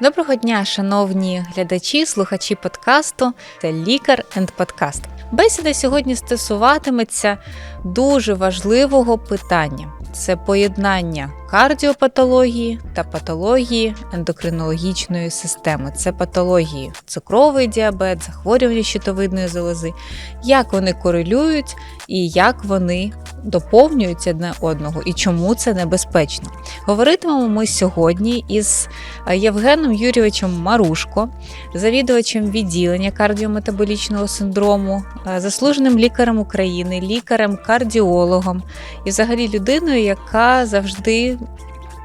Доброго дня, шановні глядачі, слухачі подкасту. Це лікар енд подкаст. Бесіда сьогодні стосуватиметься дуже важливого питання: це поєднання кардіопатології та патології ендокринологічної системи. Це патології цукровий діабет, захворювання щитовидної залози, як вони корелюють і як вони доповнюють одне одного, і чому це небезпечно. Говоритимемо ми сьогодні із е, Євгеном Юрійовичем Марушко, завідувачем відділення кардіометаболічного синдрому, е, заслуженим лікарем України, лікарем-кардіологом і взагалі людиною, яка завжди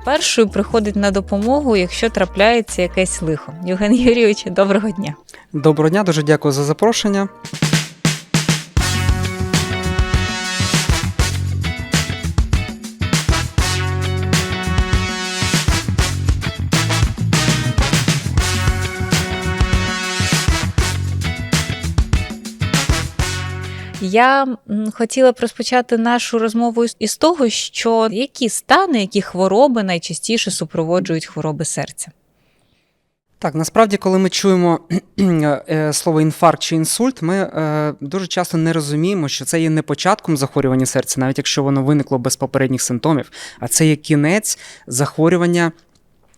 першою приходить на допомогу, якщо трапляється якесь лихо. Євген Юрійович, доброго дня. Доброго дня, дуже дякую за запрошення. Я хотіла б розпочати нашу розмову із- того, що які стани, які хвороби найчастіше супроводжують хвороби серця. Так, насправді, коли ми чуємо е, слово інфаркт чи інсульт, ми е, дуже часто не розуміємо, що це є не початком захворювання серця, навіть якщо воно виникло без попередніх симптомів, а це є кінець захворювання.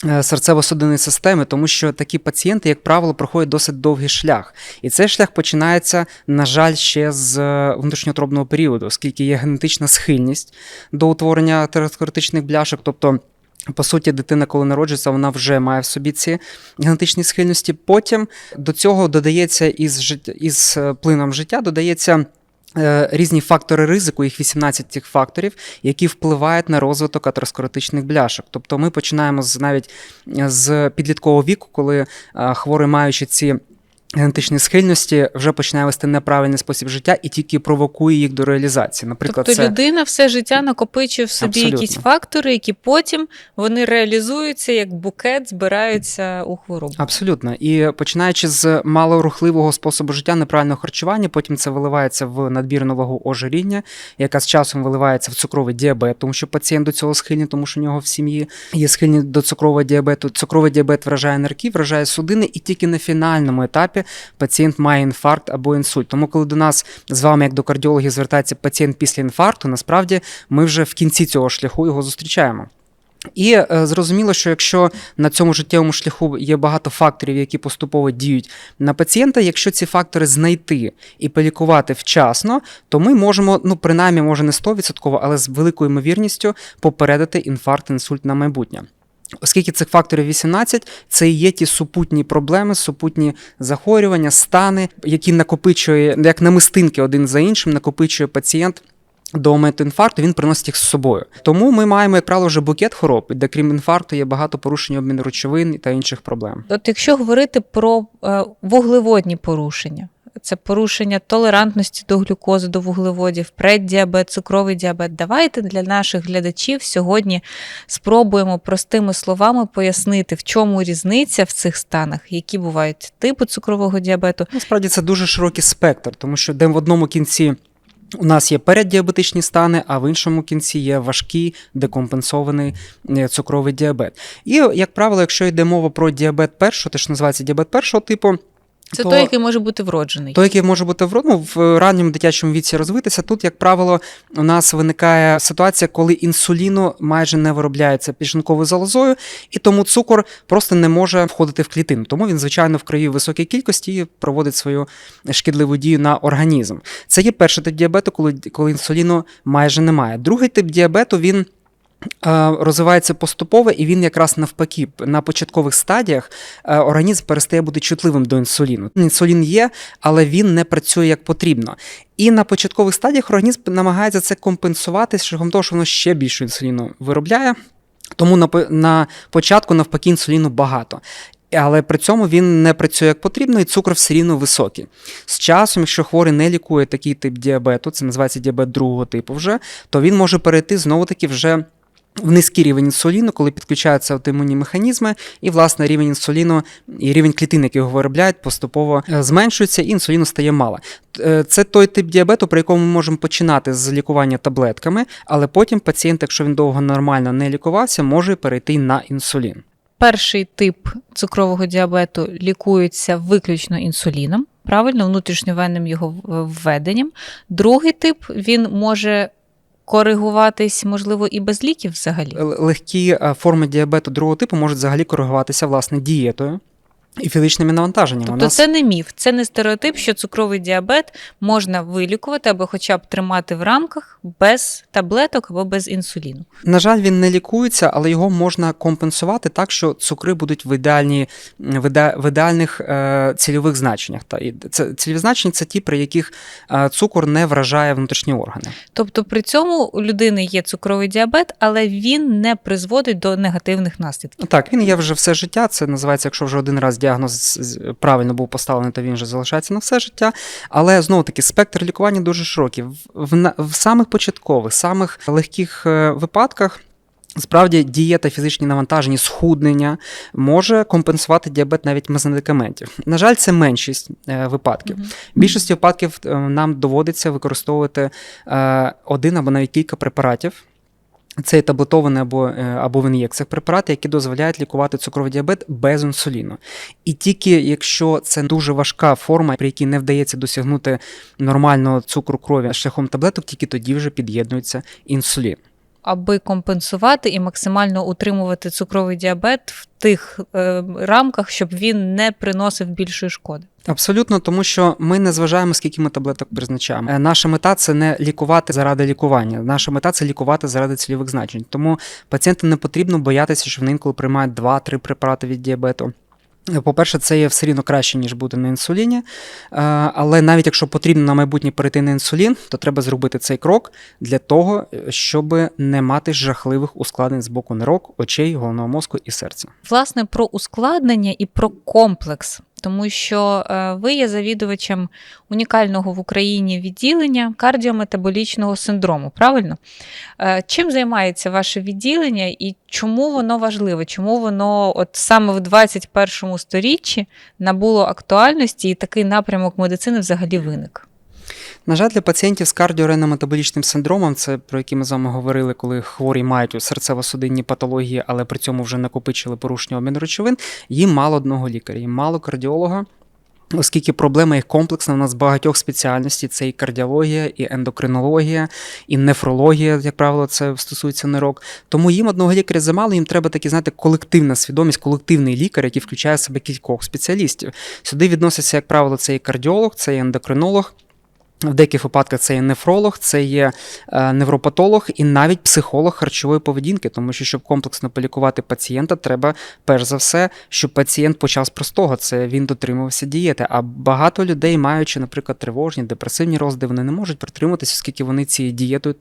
Е, Серцево-судинної системи, тому що такі пацієнти, як правило, проходять досить довгий шлях. І цей шлях починається, на жаль, ще з е, внутрішньотробного періоду, оскільки є генетична схильність до утворення атеросклеротичних бляшок, тобто по суті, дитина, коли народжується, вона вже має в собі ці генетичні схильності. Потім до цього додається із, із е, плином життя, додається. Е, Різні фактори ризику, їх 18 цих факторів, які впливають на розвиток атеросклеротичних бляшок. Тобто ми починаємо з навіть з підліткового віку, коли е, хворий, маючи ці генетичні схильності, вже починає вести неправильний спосіб життя і тільки провокує їх до реалізації. Наприклад, тобто це людина все життя накопичує в собі Абсолютно. якісь фактори, які потім вони реалізуються як букет, збираються у хворобу. Абсолютно. І починаючи з малорухливого способу життя, неправильного харчування, потім це виливається в надмірну вагу ожиріння, яка з часом виливається в цукровий діабет, тому що пацієнт до цього схильний, тому що у нього в сім'ї є схильні до цукрового діабету. Цукровий діабет вражає нирки, вражає судини, і тільки на фінальному етапі пацієнт має інфаркт або інсульт. Тому, коли до нас з вами, як до кардіологів, звертається пацієнт після інфаркту, насправді ми вже в кінці цього шляху його зустрічаємо. І е, зрозуміло, що якщо на цьому життєвому шляху є багато факторів, які поступово діють на пацієнта, якщо ці фактори знайти і полікувати вчасно, то ми можемо, ну принаймні, може не 100%, але з великою ймовірністю попередити інфаркт, інсульт на майбутнє. Оскільки цих факторів 18, це і є ті супутні проблеми, супутні захворювання, стани, які накопичує, як намистинки один за іншим, накопичує пацієнт. До моменту інфаркту він приносить їх з собою. Тому ми маємо, як правило, вже букет хвороб, де крім інфаркту є багато порушень обміну речовин та інших проблем. От якщо говорити про е, вуглеводні порушення, це порушення толерантності до глюкози, до вуглеводів, преддіабет, цукровий діабет. Давайте для наших глядачів сьогодні спробуємо простими словами пояснити, в чому різниця в цих станах, які бувають типи цукрового діабету. Насправді це дуже широкий спектр, тому що де в одному кінці. У нас є переддіабетичні стани, а в іншому кінці є важкий декомпенсований е, цукровий діабет. І, як правило, якщо йде мова про діабет першого, те, що називається діабет першого типу, Це то- той, який може бути вроджений. той, який може бути в, ну, в ранньому дитячому віці розвитися, тут, як правило, у нас виникає ситуація, коли інсуліну майже не виробляється підшлунковою залозою, і тому цукор просто не може входити в клітину. Тому він, звичайно, в крові в високій кількості і проводить свою шкідливу дію на організм. Це є перший тип діабету, коли, коли інсуліну майже немає. Другий тип діабету він. Розвивається поступово, і він якраз навпаки на початкових стадіях е, організм перестає бути чутливим до інсуліну. Інсулін є, але він не працює як потрібно. І на початкових стадіях організм намагається це компенсувати шляхом того, що воно ще більше інсуліну виробляє. Тому на, на початку навпаки інсуліну багато. Але при цьому він не працює як потрібно, і цукор все рівно високий. З часом, якщо хворий не лікує такий тип діабету, це називається діабет другого типу, вже, то він може перейти знову таки вже в низький рівень інсуліну, коли підключаються аутоімунні механізми, і власне рівень інсуліну і рівень клітин, які його виробляють, поступово е, зменшується, і інсуліну стає мало. Е, Це той тип діабету, при якому ми можемо починати з лікування таблетками, але потім пацієнт, якщо він довго нормально не лікувався, може перейти на інсулін. перший тип цукрового діабету лікується виключно інсуліном, правильно, внутрішньовенним його введенням. Другий тип він може коригуватись, можливо, і без ліків взагалі. Легкі е, форми діабету другого типу можуть взагалі коригуватися власне дієтою і фізичними навантаженнями. Тобто нас- це не міф, це не стереотип, що цукровий діабет можна вилікувати або хоча б тримати в рамках без таблеток або без інсуліну. На жаль, він не лікується, але його можна компенсувати так, що цукри будуть в, ідеальні, в, ідеальних е, цільових значеннях. Та, і це, цільові значення це ті, при яких е, цукор не вражає внутрішні органи. Тобто при цьому у людини є цукровий діабет, але він не призводить до негативних наслідків. Так, він є вже все життя. Це називається, якщо вже один раз діагноз правильно був поставлений, то він вже залишається на все життя. Але знову таки спектр лікування дуже широкий. В, в, в самих початкових, самих легких е, випадках. Справді дієта, фізичні навантаження, схуднення може компенсувати діабет навіть без медикаментів. На жаль, це меншість е, випадків. В більшості випадків е, нам доводиться використовувати один або навіть кілька препаратів. Це таблетовані або, е, або в ін'єкціях препарати, які дозволяють лікувати цукровий діабет без інсуліну. І тільки якщо це дуже важка форма, при якій не вдається досягнути нормального цукру крові шляхом таблеток, тільки тоді вже під'єднується інсулін. Аби компенсувати і максимально утримувати цукровий діабет в тих е, рамках, щоб він не приносив більшої шкоди. Абсолютно, тому що ми не зважаємо, скільки ми таблеток призначаємо. Е, Наша мета це не лікувати заради лікування. Наша мета це лікувати заради цільових значень. Тому пацієнтам не потрібно боятися, що вони інколи приймають 2-3 препарати від діабету. По-перше, це є все рівно краще, ніж бути на інсуліні. Е, Але навіть якщо потрібно на майбутнє перейти на інсулін, то треба зробити цей крок для того, щоб не мати жахливих ускладнень з боку нирок, очей, головного мозку і серця. Власне, про ускладнення і про комплекс. Тому що е, ви є завідувачем унікального в Україні відділення кардіометаболічного синдрому, правильно? Е, Чим займається ваше відділення і чому воно важливе? Чому воно от саме в 21 сторіччі набуло актуальності і такий напрямок медицини взагалі виник? На жаль, для пацієнтів з кардіоренометаболічним синдромом, це про який ми з вами говорили, коли хворі мають серцево-судинні патології, але при цьому вже накопичили порушення обміну речовин, їм мало одного лікаря, їм мало кардіолога. Оскільки проблема їх комплексна, у нас багатьох спеціальностей це і кардіологія, і ендокринологія, і нефрологія, як правило, це стосується нирок. Тому їм одного лікаря замало, їм треба такі, знаєте, колективна свідомість, колективний лікар, який включає в себе кількох спеціалістів. Сюди відноситься, як правило, це і кардіолог, це і ендокринолог. В деяких випадках це є нефролог, це є е, невропатолог і навіть психолог харчової поведінки, тому що щоб комплексно полікувати пацієнта, треба перш за все, щоб пацієнт почав з простого, це він дотримувався дієти. А багато людей, маючи, наприклад, тривожні, депресивні розлади, вони не можуть притримуватися, оскільки вони цією дієтою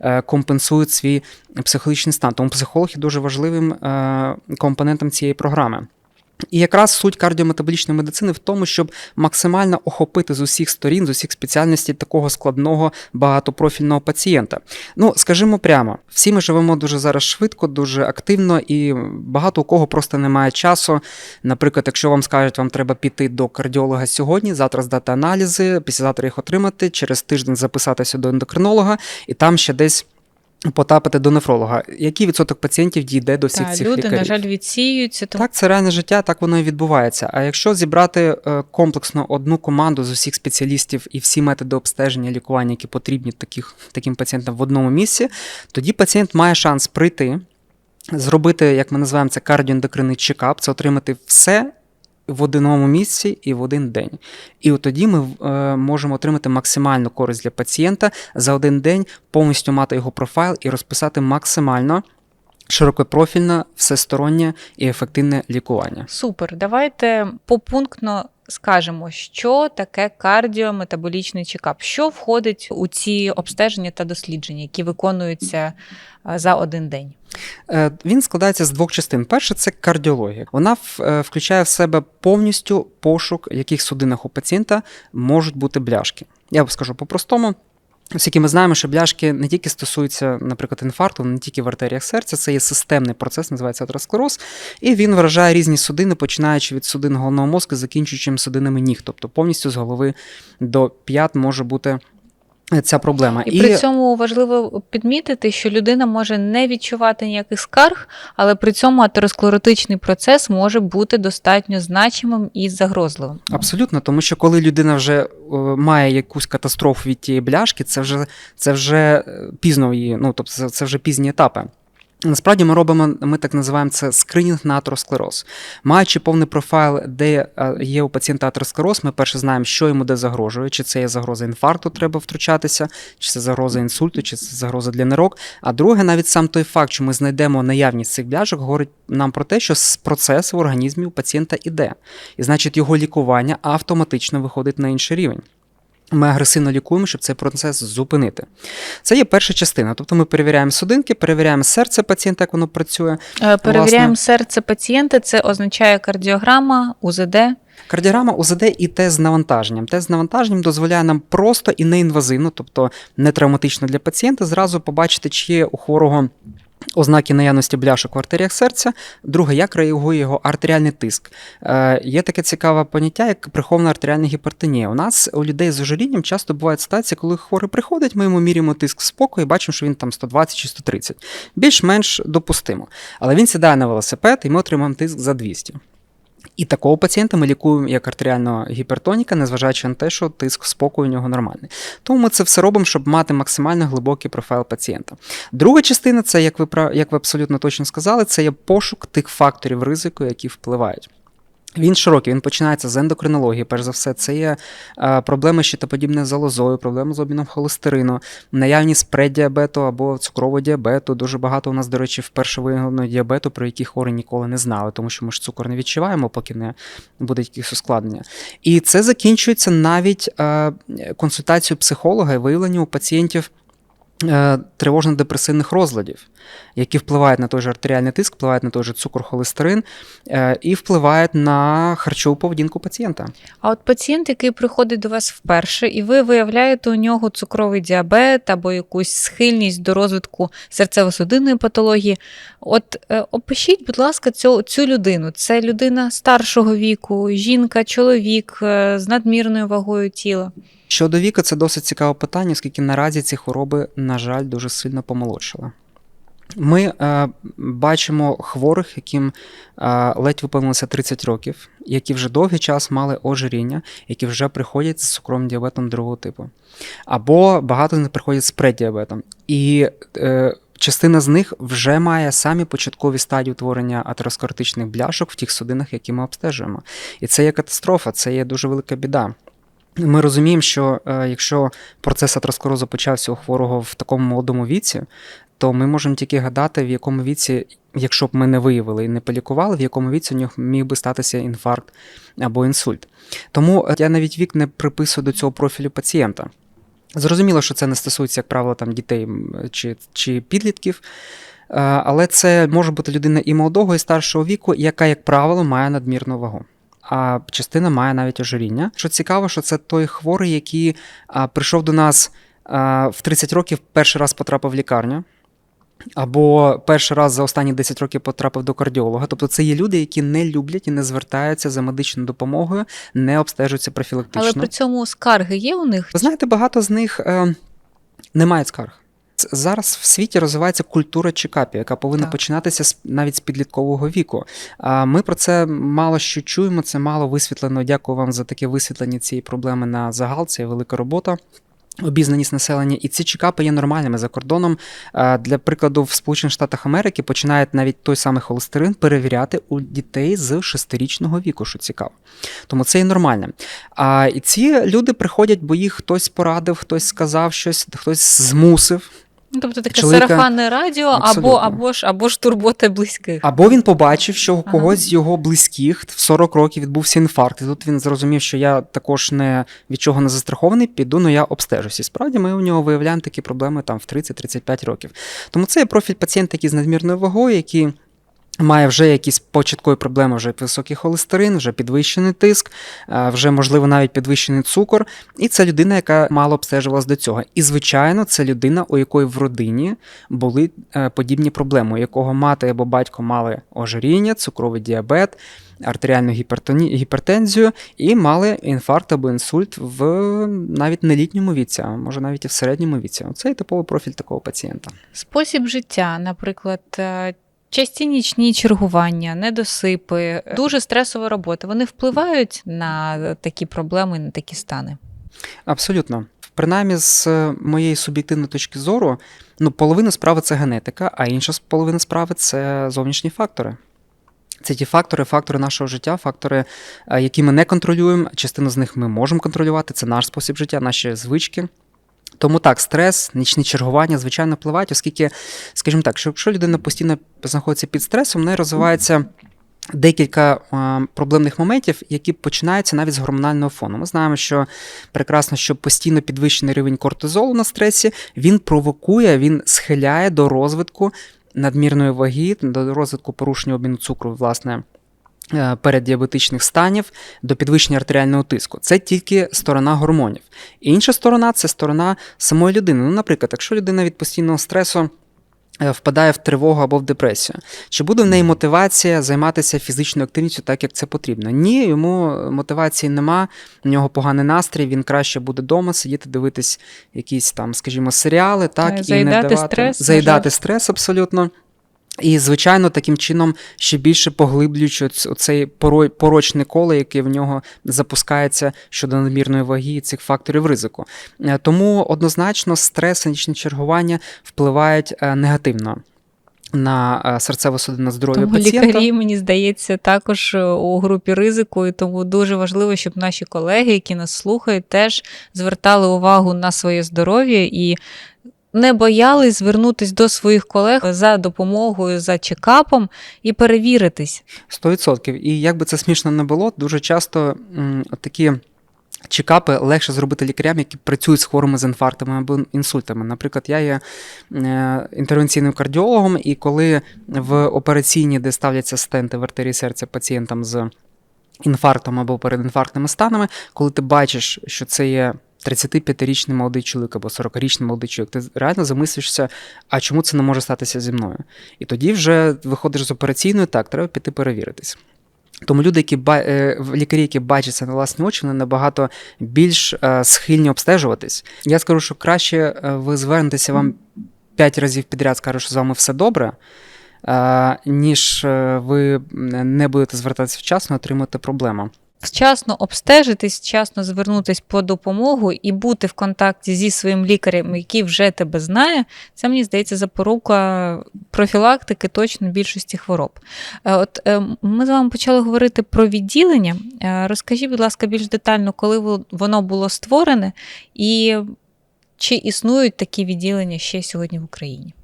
е, компенсують свій психологічний стан. Тому є дуже важливим е, компонентом цієї програми. І якраз суть кардіометаболічної медицини в тому, щоб максимально охопити з усіх сторін, з усіх спеціальностей такого складного багатопрофільного пацієнта. Ну, скажімо прямо, всі ми живемо дуже зараз швидко, дуже активно, і багато у кого просто немає часу. Наприклад, якщо вам скажуть, вам треба піти до кардіолога сьогодні, завтра здати аналізи, післязавтра їх отримати, через тиждень записатися до ендокринолога, і там ще десь. Потапити до нефролога. Який відсоток пацієнтів дійде до всіх Та, цих люди, лікарів? на жаль, відсіюються. Тому Так, це реальне життя, так воно і відбувається. А якщо зібрати е, комплексно одну команду з усіх спеціалістів і всі методи обстеження, лікування, які потрібні таких, таким пацієнтам в одному місці, тоді пацієнт має шанс прийти, зробити, як ми називаємо це, кардіоендокринний чекап, це отримати все. В одному місці і в один день. І от тоді ми е, можемо отримати максимальну користь для пацієнта за один день, повністю мати його профайл і розписати максимально широкопрофільне, всестороннє і ефективне лікування. Супер. Давайте попунктно скажемо, що таке кардіометаболічний чекап, що входить у ці обстеження та дослідження, які виконуються е, за один день. Е, Він складається з двох частин. Перше це кардіологія. Вона е, включає в себе повністю пошук, в яких судинах у пацієнта можуть бути бляшки. Я скажу по-простому. Оскільки ми знаємо, що бляшки не тільки стосуються, наприклад, інфаркту, не тільки в артеріях серця, це є системний процес, називається атеросклероз, і він вражає різні судини, починаючи від судин головного мозку, закінчуючи судинами ніг. Тобто повністю з голови до п'ят може бути ця проблема. І, при цьому важливо підмітити, що людина може не відчувати ніяких скарг, але при цьому атеросклеротичний процес може бути достатньо значимим і загрозливим. Абсолютно, тому що коли людина вже е, має якусь катастрофу від тієї бляшки, це вже, це вже е, пізно її, ну тобто це вже пізні етапи. Насправді ми робимо, ми так називаємо це скринінг на атеросклероз. Маючи повний профайл, де е, є у пацієнта атеросклероз, ми перше знаємо, що йому де загрожує, чи це є загроза інфаркту, треба втручатися, чи це загроза інсульту, чи це загроза для нирок. А друге, навіть сам той факт, що ми знайдемо наявність цих бляшок, говорить нам про те, що процес в організмі у пацієнта іде. І значить, його лікування автоматично виходить на інший рівень. Ми агресивно лікуємо, щоб цей процес зупинити. Це є перша частина. Тобто ми перевіряємо судинки, перевіряємо серце пацієнта, як воно працює. Е, Перевіряємо серце пацієнта, це означає кардіограма, УЗД. Кардіограма УЗД і тест з навантаженням. Тест з навантаженням дозволяє нам просто і неінвазивно, тобто не травматично для пацієнта, зразу побачити, чи є у хворого. Ознаки наявності бляшок в артеріях серця. Друге, як реагує його артеріальний тиск. Е, є таке цікаве поняття, як прихована артеріальна гіпертонія. У нас у людей з ожирінням часто бувають ситуації, коли хворий приходить, ми йому міряємо тиск спокою і бачимо, що він там 120 чи 130. Більш-менш допустимо. Але він сідає на велосипед, і ми отримаємо тиск за 200. І такого пацієнта ми лікуємо як артеріального гіпертоніка, незважаючи на те, що тиск спокою у нього нормальний. Тому ми це все робимо, щоб мати максимально глибокий профайл пацієнта. Друга частина це, як ви як ви абсолютно точно сказали, це є пошук тих факторів ризику, які впливають. Він широкий, він починається з ендокринології. Перш за все, це є е, проблеми з щитоподібною залозою, проблеми з обміном холестерину, наявність преддіабету або цукрового діабету. Дуже багато у нас, до речі, вперше виявлено діабету, про який хворі ніколи не знали, тому що ми ж цукор не відчуваємо, поки не буде якихось ускладнення. І це закінчується навіть е, консультацією психолога і виявленням у пацієнтів. Е, Тривожно-депресивних розладів, які впливають на той же артеріальний тиск, впливають на той же цукор, холестерин е, і впливають на харчову поведінку пацієнта. А от пацієнт, який приходить до вас вперше, і ви виявляєте у нього цукровий діабет або якусь схильність до розвитку серцево-судинної патології. От е, опишіть, будь ласка, цю, цю людину. Це людина старшого віку, жінка, чоловік з надмірною вагою тіла. Щодо віку, це досить цікаве питання, оскільки наразі ці хвороби, на жаль, дуже сильно помолодшили. Ми е, бачимо хворих, яким е, ледь виповнилося 30 років, які вже довгий час мали ожиріння, які вже приходять з цукровим діабетом другого типу. Або багато з них приходять з преддіабетом. І е, частина з них вже має самі початкові стадії утворення атеросклеротичних бляшок в тих судинах, які ми обстежуємо. І це є катастрофа, це є дуже велика біда. Ми розуміємо, що е, якщо процес атеросклерозу почався у хворого в такому молодому віці, то ми можемо тільки гадати, в якому віці, якщо б ми не виявили і не полікували, в якому віці у нього міг би статися інфаркт або інсульт. Тому е, я навіть вік не приписую до цього профілю пацієнта. Зрозуміло, що це не стосується, як правило, там дітей чи, чи підлітків. Е, Але це може бути людина і молодого, і старшого віку, яка, як правило, має надмірну вагу. А частина має навіть ожиріння. Що цікаво, що це той хворий, який а, прийшов до нас а, в 30 років, перший раз потрапив в лікарню, або перший раз за останні 10 років потрапив до кардіолога. Тобто це є люди, які не люблять і не звертаються за медичною допомогою, не обстежуються профілактично. Але при цьому скарги є у них? Ви знаєте, багато з них е, не мають скарг. Зараз в світі розвивається культура чекапів, яка повинна Так. починатися навіть з підліткового віку. Ми про це мало що чуємо, це мало висвітлено. Дякую вам за таке висвітлення цієї проблеми на загал. Це велика робота. Обізнаність населення, і ці чекапи є нормальними за кордоном. Для прикладу, в Сполучених Штатах Америки починають навіть той самий холестерин перевіряти у дітей з 6-річного віку, що цікаво. Тому це є нормально. А і ці люди приходять, бо їх хтось порадив, хтось сказав щось, хтось змусив. Ну, тобто таке Чоловіка- сарафанне радіо або, або, ж, або ж турбота близьких. Або він побачив, що у Ага. когось з його близьких в 40 років відбувся інфаркт. І тут він зрозумів, що я також не від чого не застрахований, піду, але я обстежусь. І справді ми у нього виявляємо такі проблеми там в 30-35 років. Тому це є профіль пацієнта, який з надмірною вагою, який. Має вже якісь початкові проблеми, вже високий холестерин, вже підвищений тиск, е, вже, можливо, навіть підвищений цукор. І це людина, яка мало обстежувалась до цього. І, звичайно, це людина, у якої в родині були е, подібні проблеми, у якого мати або батько мали ожиріння, цукровий діабет, артеріальну гіпертензію і мали інфаркт або інсульт в навіть не літньому віці, а може навіть і в середньому віці. Оце і типовий профіль такого пацієнта. Спосіб життя, наприклад, е, часті нічні чергування, недосипи, дуже стресова робота. Вони впливають на такі проблеми, на такі стани. Абсолютно. Принаймні, з е, моєї суб'єктивної точки зору, ну, половина справи це генетика, а інша половина справи це зовнішні фактори. Це ті фактори, фактори нашого життя, фактори, е, які ми не контролюємо. Частину з них ми можемо контролювати. Це наш спосіб життя, наші звички. Тому так, стрес, нічні чергування, звичайно, впливають, оскільки, скажімо так, що якщо людина постійно знаходиться під стресом, в неї розвивається декілька е, проблемних моментів, які починаються навіть з гормонального фону. Ми знаємо, що прекрасно, що постійно підвищений рівень кортизолу на стресі він провокує, він схиляє до розвитку надмірної ваги, до розвитку порушення обміну цукру, власне. Е, Переддіабетичних станів до підвищення артеріального тиску. Це тільки сторона гормонів. Інша сторона це сторона самої людини. Ну, наприклад, якщо людина від постійного стресу е, впадає в тривогу або в депресію, чи буде в неї мотивація займатися фізичною активністю так, як це потрібно? Ні, йому мотивації нема, у нього поганий настрій, він краще буде вдома сидіти, дивитись якісь там, скажімо, серіали, так, і не давати стрес, заїдати жаль. стрес абсолютно. І, звичайно, таким чином ще більше поглиблюючи оцей порочне коло, яке в нього запускається щодо надмірної ваги і цих факторів ризику. Е, Тому однозначно стрес і нічне чергування впливають е, негативно на е, серцево-судинне здоров'я Тому пацієнта. лікарі, мені здається, також у групі ризику, і тому дуже важливо, щоб наші колеги, які нас слухають, теж звертали увагу на своє здоров'я і не боялись звернутись до своїх колег за допомогою, за чекапом і перевіритись. 100%. І як би це смішно не було, дуже часто м, такі чекапи легше зробити лікарям, які працюють з хворими з інфарктами або інсультами. Наприклад, я є е, інтервенційним кардіологом, і коли в операційній, де ставляться стенти в артерії серця пацієнтам з інфарктом або передінфарктними станами, коли ти бачиш, що це є 35-річний молодий чоловік або 40-річний молодий чоловік, ти реально замислишся, а чому це не може статися зі мною? І тоді вже виходиш з операційної, так, треба піти перевіритись. Тому люди, які е, лікарі, які бачать це на власні очі, вони набагато більш е, схильні обстежуватись. Я скажу, що краще е, ви звернетеся вам 5 разів підряд, скажуть, що з вами все добре, ніж ви не будете звертатися вчасно, отримати проблему. Вчасно обстежитись, вчасно звернутись по допомогу і бути в контакті зі своїм лікарем, який вже тебе знає, це мені здається запорука профілактики точно більшості хвороб. Е, От е, ми з вами почали говорити про відділення. Е, Розкажіть, будь ласка, більш детально, коли воно було створене, і чи існують такі відділення ще сьогодні в Україні?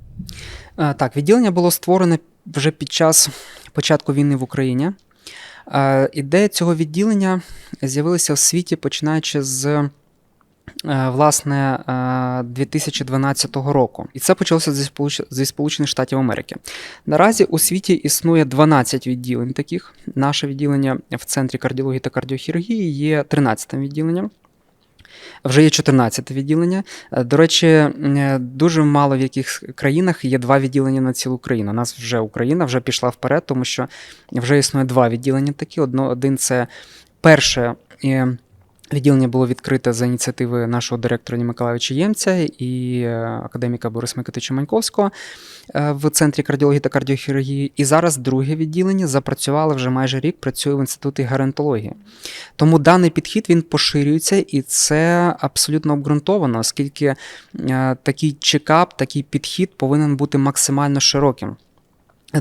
Так, відділення було створене вже під час початку війни в Україні. Е, Ідея цього відділення з'явилася в світі починаючи з е, власне е, 2012 року. І це почалося зі Сполучених Штатів Америки. Наразі у світі існує 12 відділень таких. Наше відділення в центрі кардіології та кардіохірургії є 13 відділенням. Вже є 14 відділення. Е, До речі, е, дуже мало в яких країнах є два відділення на цілу країну. У нас вже Україна вже пішла вперед, тому що вже існує два відділення такі. Одно, один це перше. Відділення було відкрите за ініціативи нашого директора Ні Ємця і е, академіка Бориса Микитича Маньковського е, в центрі кардіології та кардіохірургії. І зараз друге відділення запрацювало вже майже рік, працює в інституті геронтології. Тому даний підхід він поширюється, і це абсолютно обґрунтовано, оскільки е, такий чекап, такий підхід повинен бути максимально широким.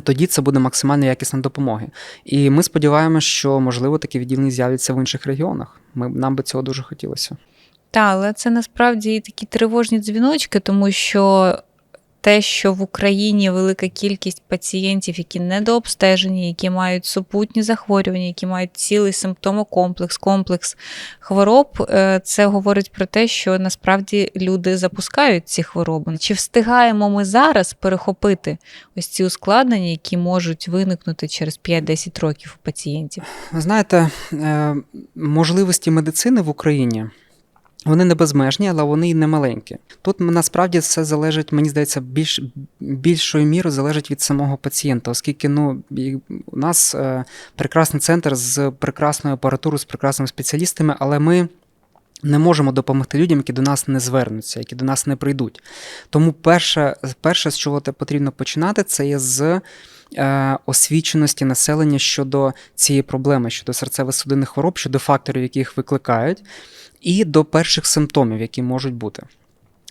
Тоді це буде максимально якісна допомога. І ми сподіваємося, що можливо такі відділення з'являться в інших регіонах. Ми нам би цього дуже хотілося. Та, але це насправді такі тривожні дзвіночки, тому що те, що в Україні велика кількість пацієнтів, які недообстежені, які мають супутні захворювання, які мають цілий симптомокомплекс, комплекс хвороб, е, це говорить про те, що насправді люди запускають ці хвороби. Чи встигаємо ми зараз перехопити ось ці ускладнення, які можуть виникнути через 5-10 років у пацієнтів? Ви знаєте, е, можливості медицини в Україні Вони не безмежні, але вони і не маленькі. Тут насправді все залежить, мені здається, більш, більшою мірою залежить від самого пацієнта, оскільки ну, у нас е, прекрасний центр з прекрасною апаратурою, з прекрасними спеціалістами, але ми не можемо допомогти людям, які до нас не звернуться, які до нас не прийдуть. Тому перше, перше з чого потрібно починати, це є з е, освіченості населення щодо цієї проблеми, щодо серцево-судинних хвороб, щодо факторів, які їх викликають, і до перших симптомів, які можуть бути.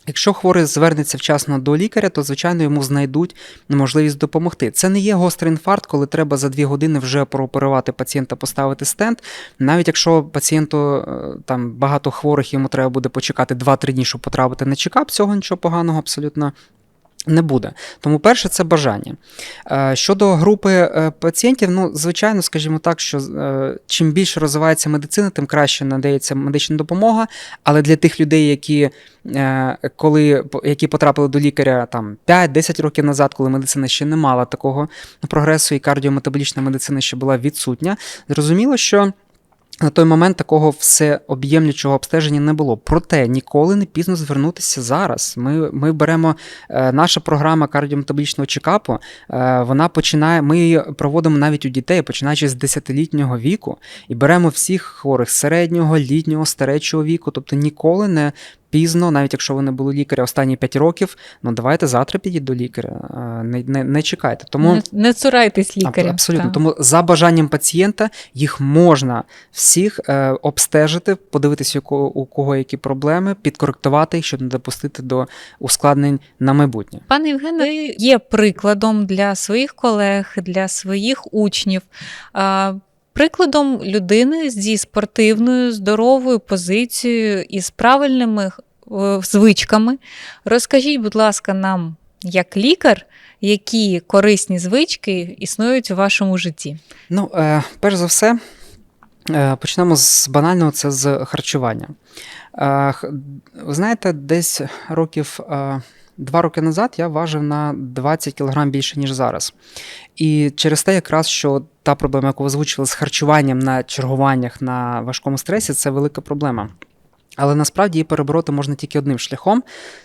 Якщо хворий звернеться вчасно до лікаря, то звичайно йому знайдуть можливість допомогти. Це не є гострий інфаркт, коли треба за дві години вже прооперувати пацієнта, поставити стенд. Навіть якщо пацієнту е, там багато хворих, йому треба буде почекати 2-3 дні, щоб потрапити на чекап, цього нічого поганого абсолютно. Не буде. Тому перше це бажання. Е, Щодо групи е, пацієнтів, ну, звичайно, скажімо так, що е, чим більше розвивається медицина, тим краще надається медична допомога. Але для тих людей, які, коли, які потрапили до лікаря там 5-10 років назад, коли медицина ще не мала такого прогресу, і кардіометаболічна медицина ще була відсутня, зрозуміло, що. На той момент такого всеоб'ємнючого обстеження не було. Проте ніколи не пізно звернутися зараз. Ми, ми беремо е, наша програма кардіометаболічного чекапу. Е, вона починає. Ми її проводимо навіть у дітей, починаючи з 10-літнього віку, і беремо всіх хворих середнього, літнього, старечого віку. Тобто ніколи не пізно, навіть якщо ви не були лікаря останні 5 років, ну давайте завтра підіть до лікаря. Не, не, не чекайте. Тому Не, не цурайтесь лікаря. Абсолютно. Так. Тому за бажанням пацієнта їх можна всіх е, обстежити, подивитися, у кого, у кого які проблеми, підкоректувати їх, щоб не допустити до ускладнень на майбутнє. Пане Євгене, ви є прикладом для своїх колег, для своїх учнів. Прикладом людини зі спортивною, здоровою позицією і з правильними звичками. Розкажіть, будь ласка, нам, як лікар, які корисні звички існують у вашому житті? Ну, е, перш за все, е, почнемо з банального це з харчування. Е, ви знаєте, десь років. Е, Два роки назад я важив на 20 кг більше, ніж зараз. І через те, якраз що та проблема, яку ви озвучили з харчуванням на чергуваннях на важкому стресі, це велика проблема. Але насправді її перебороти можна тільки одним шляхом: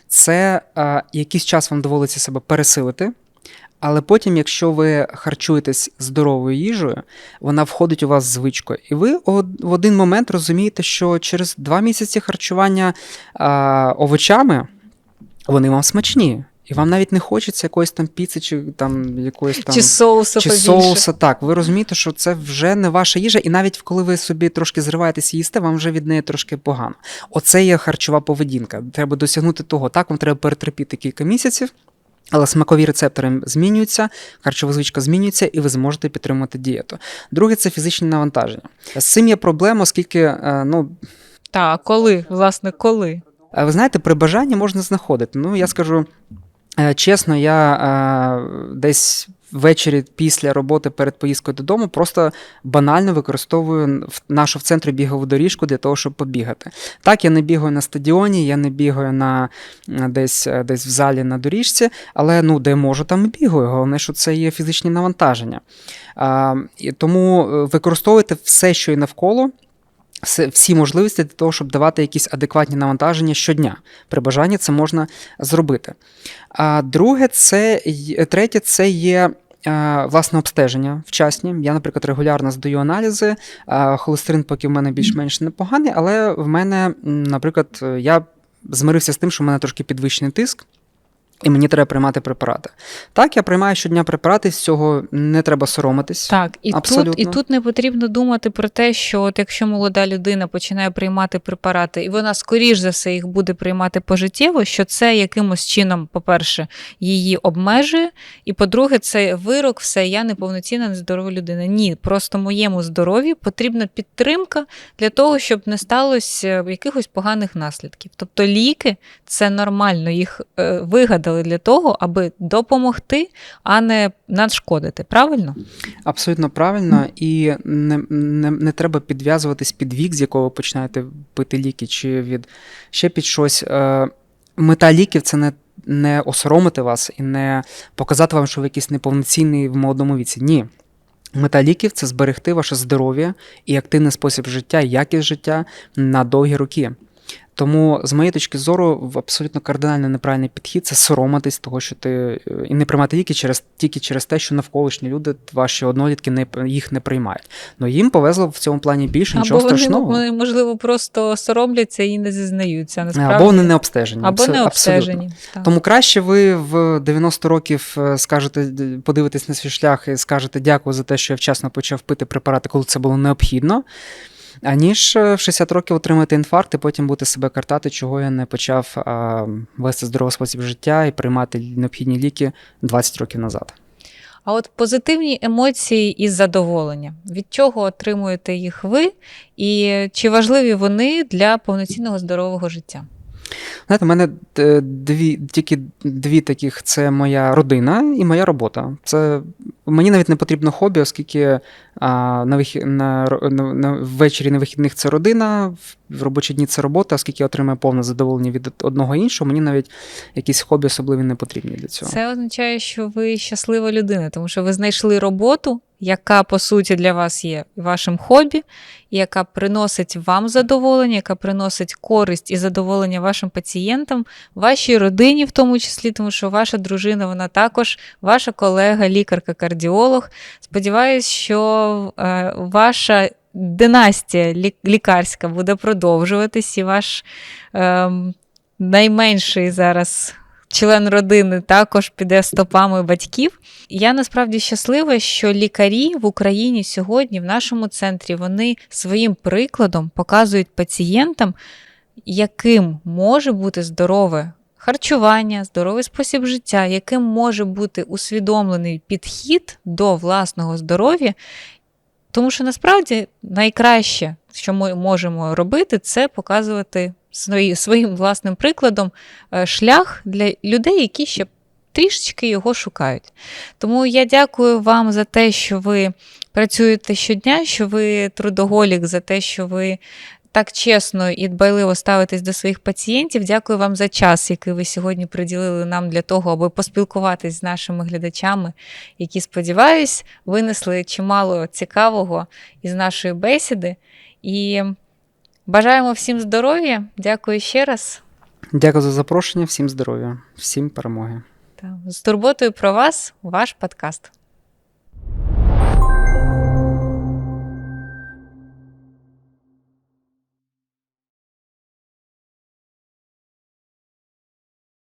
це е, якийсь час вам доводиться себе пересилити. Але потім, якщо ви харчуєтесь здоровою їжею, вона входить у вас звичкою. І ви в один момент розумієте, що через два місяці харчування е, овочами вони вам смачні. І вам навіть не хочеться якоїсь там піци чи там якоїсь там Чи соусу чи соуса. Так, ви розумієте, що це вже не ваша їжа, і навіть коли ви собі трошки зриваєтесь і їсте, вам вже від неї трошки погано. Оце є харчова поведінка. Треба досягнути того. Так, вам треба перетерпіти кілька місяців. Але смакові рецептори змінюються, харчова звичка змінюється, і ви зможете підтримувати дієту. Друге це фізичні навантаження. З цим є проблема, оскільки е, ну, Так, коли, власне, коли? Е, Ви знаєте, при бажанні можна знаходити. Ну, я скажу чесно, я е, десь ввечері після роботи перед поїздкою додому просто банально використовую нашу в центрі бігову доріжку для того, щоб побігати. Так, я не бігаю на стадіоні, я не бігаю на е, десь, е, десь в залі на доріжці, але ну, де можу, там і бігаю. Головне, що це є фізичні навантаження. А, і тому е, використовуйте все, що є навколо всі можливості для того, щоб давати якісь адекватні навантаження щодня. При бажанні це можна зробити. А друге, це третє, це є. е, Власне, обстеження вчасні. Я, наприклад, регулярно здаю аналізи. а Холестерин поки в мене більш-менш непоганий, але в мене, наприклад, е, я змирився з тим, що в мене трошки підвищений тиск, і мені треба приймати препарати. Так, я приймаю щодня препарати, з цього не треба соромитись. Так, і тут, і тут не потрібно думати про те, що от якщо молода людина починає приймати препарати, і вона скоріш за все їх буде приймати пожиттєво, що це якимось чином, по-перше, її обмежує, і по-друге, це вирок, все, я неповноцінна, нездорова людина. Ні, просто моєму здоров'ю потрібна підтримка для того, щоб не сталося якихось поганих наслідків. Тобто ліки це нормально, їх е, вигадали для того, аби допомогти, а не нашкодити. Правильно? Абсолютно правильно, і не, не, не треба підв'язуватись під вік, з якого ви починаєте пити ліки, чи від ще під щось. Е, Мета ліків це не, не осоромити вас і не показати вам, що ви якийсь неповноцінний в молодому віці. Ні. Мета ліків це зберегти ваше здоров'я і активний спосіб життя, якість життя на довгі роки. Тому, з моєї точки зору, абсолютно кардинально неправильний підхід це соромитись того, що ти е, і не приймати ліки через тільки через те, що навколишні люди, ваші однолітки, не їх не приймають. Ну їм повезло в цьому плані більше, Або нічого вони, страшного. вони, можливо, просто соромляться і не зізнаються. Насправді. Або вони не обстежені. Або Це не обстежені. Так. Тому краще ви в 90 років е, скажете, подивитесь на свій шлях і скажете дякую за те, що я вчасно почав пити препарати, коли це було необхідно. Аніж е, в 60 років отримати інфаркт і потім бути себе картати, чого я не почав а, вести здоровий спосіб життя і приймати необхідні ліки 20 років назад. А от позитивні емоції і задоволення. Від чого отримуєте їх ви, і чи важливі вони для повноцінного здорового життя? Знаєте, у мене е, дві, тільки дві таких: це моя родина і моя робота. Це мені навіть не потрібно хобі, оскільки а, на, вихі, на, на, на ввечері на вихідних це родина, в- в робочі дні це робота, оскільки я отримую повне задоволення від одного іншого, мені навіть якісь хобі особливі не потрібні для цього. Це означає, що ви щаслива людина, тому що ви знайшли роботу, яка по суті для вас є вашим хобі, яка приносить вам задоволення, яка приносить користь і задоволення вашим пацієнтам, вашій родині, в тому числі, тому що ваша дружина, вона також ваша колега, лікарка-кардіолог. Сподіваюсь, що е, ваша династія лі- лікарська буде продовжуватись, і ваш е, найменший зараз член родини також піде стопами батьків. Я насправді щаслива, що лікарі в Україні сьогодні, в нашому центрі, вони своїм прикладом показують пацієнтам, яким може бути здорове харчування, здоровий спосіб життя, яким може бути усвідомлений підхід до власного здоров'я. Тому що насправді найкраще, що ми можемо робити, це показувати свої- своїм власним прикладом е, шлях для людей, які ще трішечки його шукають. Тому я дякую вам за те, що ви працюєте щодня, що ви трудоголік, за те, що ви так чесно і дбайливо ставитесь до своїх пацієнтів. Дякую вам за час, який ви сьогодні приділили нам для того, аби поспілкуватись з нашими глядачами, які, сподіваюсь, винесли чимало цікавого із нашої бесіди. І бажаємо всім здоров'я. Дякую ще раз. Дякую за запрошення, всім здоров'я, всім перемоги. З турботою про вас, ваш подкаст.